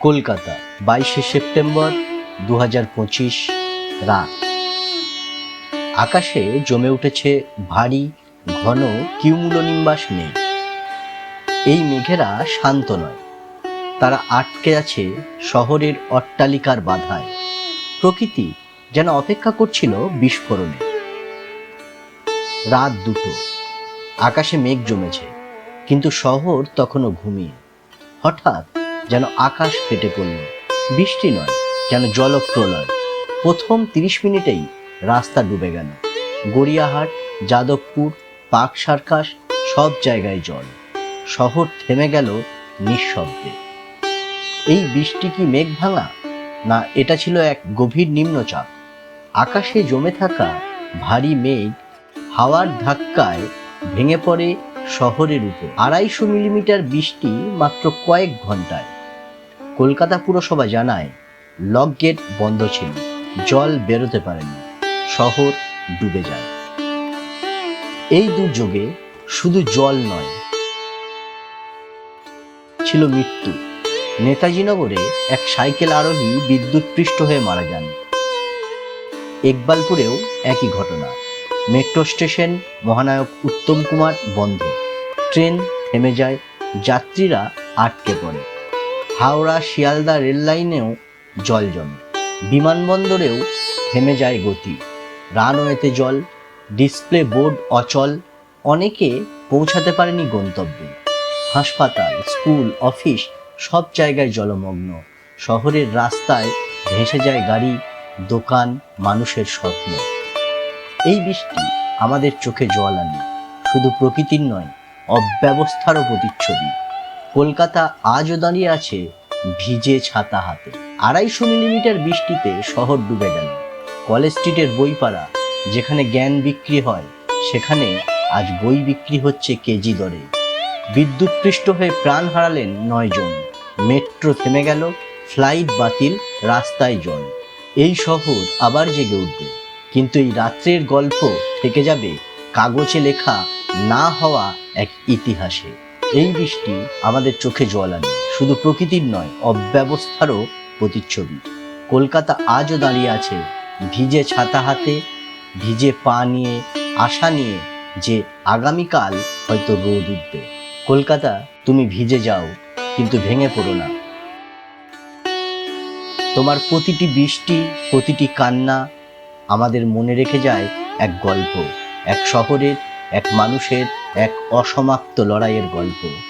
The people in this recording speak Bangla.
কলকাতা, বাইশে সেপ্টেম্বর দু পঁচিশ রাত। আকাশে জমে উঠেছে ভারী, ঘন কিউমুলোনিম্বাস মেঘ। এই মেঘেরা শান্ত নয়, তারা আটকে আছে শহরের অট্টালিকার বাধায়। প্রকৃতি যেন অপেক্ষা করছিল বিস্ফোরণে। রাত দুটো, আকাশে মেঘ জমেছে, কিন্তু শহর তখনও ঘুমিয়ে। হঠাৎ যেন আকাশ ফেটে পড়ল। বৃষ্টি নয়, যেন জলপ্রলয়। প্রথম তিরিশ মিনিটেই রাস্তা ডুবে গেল। গড়িয়াহাট, যাদবপুর, পাক সার্কাস, সব জায়গায় জল। শহর থেমে গেল নিঃশব্দে। এই বৃষ্টি কি মেঘ ভাঙা? না, এটা ছিল এক গভীর নিম্নচাপ। আকাশে জমে থাকা ভারী মেঘ হাওয়ার ধাক্কায় ভেঙে পড়ে শহরের উপর। আড়াইশো মিলিমিটার বৃষ্টি মাত্র কয়েক ঘন্টায়। কলকাতা পুরসভা জানায়, লক গেট বন্ধ ছিল, জল বেরোতে পারেনি, শহর ডুবে যায়। এই দুর্যোগে শুধু জল নয়, ছিল মৃত্যু। নেতাজি নগরে এক সাইকেল আরোহী বিদ্যুৎপৃষ্ট হয়ে মারা যান। একবালপুরেও একই ঘটনা। মেট্রো স্টেশন মহানায়ক উত্তম কুমার বন্ধ। ট্রেন থেমে যায়, যাত্রীরা আটকে পড়ে। হাওড়া শিয়ালদা রেল লাইনেও জল জমে। বিমানবন্দরেও থেমে যায় গতি। রানওয়েতে জল, ডিসপ্লে বোর্ড অচল, অনেকে পৌঁছাতে পারেনি গন্তব্যে। হাসপাতাল, স্কুল, অফিস সব জায়গায় জলমগ্ন। শহরের রাস্তায় ভেসে যায় গাড়ি, দোকান, মানুষের স্বপ্ন। এই বৃষ্টি আমাদের চোখে জল আনে। শুধু প্রকৃতির নয়, অব্যবস্থারও প্রতিচ্ছবি। কলকাতা আজও দাঁড়িয়ে আছে ভিজে ছাতা হাতে। আড়াইশো মিলিমিটার বৃষ্টিতে শহর ডুবে গেল। কলেজ স্ট্রিটের বইপাড়া, যেখানে জ্ঞান বিক্রি হয়, সেখানে আজ বই বিক্রি হচ্ছে কেজি দরে। বিদ্যুৎপৃষ্ট হয়ে প্রাণ হারালেন নয় জন। মেট্রো থেমে গেল, ফ্লাইট বাতিল, রাস্তায় জল। এই শহর আবার জেগে উঠবে। কিন্তু এই রাত্রের গল্প থেকে যাবে কাগজে লেখা না হওয়া এক ইতিহাসে। এই বৃষ্টি আমাদের চোখে জল আনে। শুধু প্রকৃতির নয়, অব্যবস্থারও প্রতিচ্ছবি। কলকাতা আজও দাঁড়িয়ে আছে ভিজে ছাতা হাতে, ভিজে পা নিয়ে, আশা নিয়ে যে আগামীকাল হয়তো রোদ উঠবে। কলকাতা, তুমি ভিজে যাও, কিন্তু ভেঙে পড়ো না। তোমার প্রতিটি বৃষ্টি, প্রতিটি কান্না আমাদের মনে রেখে যায় এক গল্প, এক শহরের এক মানুষের এক অসমাপ্ত লড়াইয়ের গল্প।